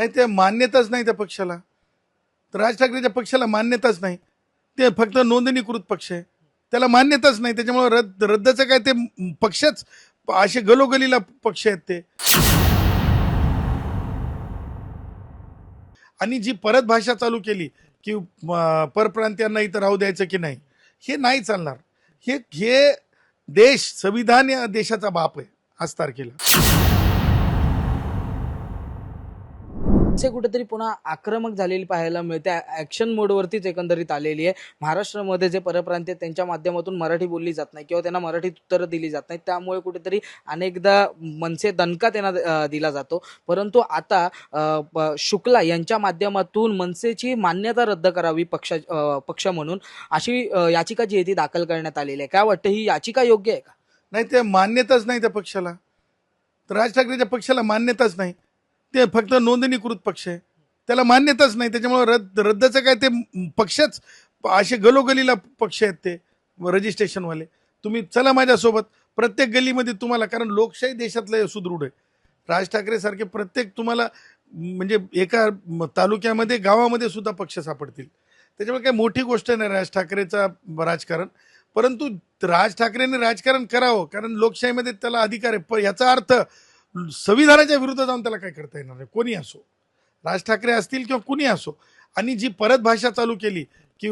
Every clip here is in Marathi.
नाही ते मान्यताच नाही त्या पक्षाला. तर राज ठाकरेच्या पक्षाला मान्यताच नाही. ते फक्त नोंदणीकृत पक्ष आहे. त्याला मान्यताच नाही. त्याच्यामुळे रद्द रद्दचं काय ते पक्षच असे गलोगलीला पक्ष आहेत ते. आणि जी परत भाषा चालू केली की परप्रांतीयांना इथं राहू द्यायचं की नाही हे नाही चालणार. हे हे देश संविधान या देशाचा बाप आहे आज तारखेला. असे कुठेतरी पुन्हा आक्रमक झालेली पाहायला मिळते. ॲक्शन मोडवरतीच एकंदरीत आलेली आहे. महाराष्ट्रामध्ये जे परप्रांतीय आहेत, त्यांच्या माध्यमातून मराठी बोलली जात नाही किंवा त्यांना मराठीत उत्तरं दिली जात नाही त्यामुळे कुठेतरी अनेकदा मनसे दणका त्यांना दिला जातो. परंतु आता शुक्ला यांच्या माध्यमातून मनसेची मान्यता रद्द करावी पक्ष पक्ष म्हणून अशी याचिका जी आहे ती दाखल करण्यात आलेली आहे. काय वाटतं ही याचिका योग्य आहे का? नाही ते मान्यताच नाही त्या पक्षाला. राज ठाकरेच्या पक्षाला मान्यताच नाही. ते फक्त नोंदणीकृत पक्ष आहे. त्याला मान्यताच नाही. त्याच्यामुळे रद्द रद्दचं काय ते पक्षच असे गलोगलीला पक्ष आहेत ते रजिस्ट्रेशनवाले. तुम्ही चला माझ्यासोबत. प्रत्येक गलीमध्ये तुम्हाला कारण लोकशाही देशातलं सुदृढ आहे. राज ठाकरेसारखे प्रत्येक तुम्हाला म्हणजे एका तालुक्यामध्ये गावामध्ये सुद्धा पक्ष सापडतील. त्याच्यामुळे काही मोठी गोष्ट नाही राज ठाकरेचा राजकारण. परंतु राज ठाकरेंनी राजकारण करावं कारण लोकशाहीमध्ये त्याला अधिकार आहे. प याचा अर्थ संविधानाच्या विरुद्ध जाऊन त्याला काय करता येणार नाही? कोणी असो? राज ठाकरे असतील किंवा कुणी असो? आणि जी परत भाषा चालू केली की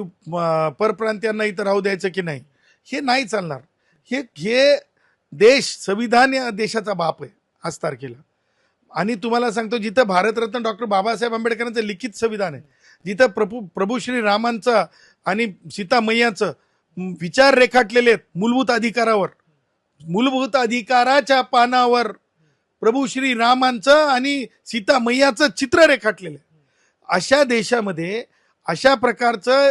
परप्रांतीयांना इथं राहू द्यायचं की नाही हे नाही चालणार. हे हे देश संविधान या देशाचा बाप आहे आज तारखेला. आणि तुम्हाला सांगतो जिथं भारतरत्न डॉक्टर बाबासाहेब आंबेडकरांचं लिखित संविधान आहे जिथं प्रभू प्रभू श्री रामांचं आणि सीता मैयाचं विचार रेखाटलेले आहेत मूलभूत अधिकारावर. मूलभूत अधिकाराच्या पानावर प्रभू श्री रामांचं आणि सीता मैयाचं चित्र रेखाटलेलं आहे. अशा देशामध्ये अशा प्रकारचं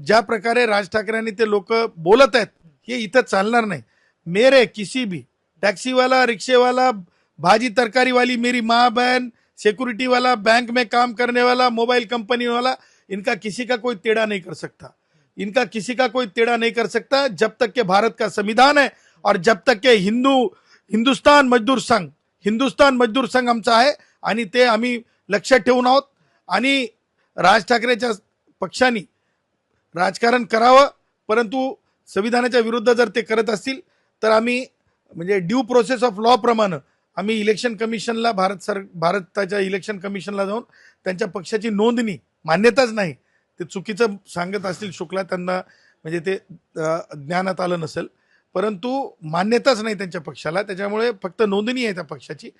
ज्या प्रकारे राज ठाकरेंनी ते लोक बोलत आहेत हे इथं चालणार नाही. मेरे किसी भी टॅक्सीवाला रिक्शेवाला भाजी तरकारी वाली मेरी माँ बहन सिक्योरिटी वाला बैंक में काम करने वाला मोबाइल कंपनी वाला इनका किसी का कोई टेढ़ा नहीं कर सकता. इनका किसी का कोई टेढ़ा नहीं कर सकता जब तक के भारत का संविधान है और जब तक के हिंदू हिंदुस्तान मजदूर संघ हिंदुस्तान मजदूर संघ आमचा आहे आणि ते आम्ही लक्षात ठेवून आहोत. आणि राज ठाकरेच्या पक्षाने राजकारण करावं परंतु संविधानाच्या विरुद्ध जर ते करत असतील तर आम्ही म्हणजे ड्यू प्रोसेस ऑफ लॉ प्रमाणे आम्ही इलेक्शन कमिशनला भारत सर भारताच्या इलेक्शन कमिशनला जाऊन त्यांच्या पक्षाची नोंदणी मान्यताच नाही ते चुकीचं सांगत असतील शुक्ला त्यांना म्हणजे ते ज्ञानात आलं नसेल. परंतु मान्यताच नाही त्यांच्या पक्षाला. त्याच्यामुळे फक्त नोंदणी आहे त्या पक्षाची.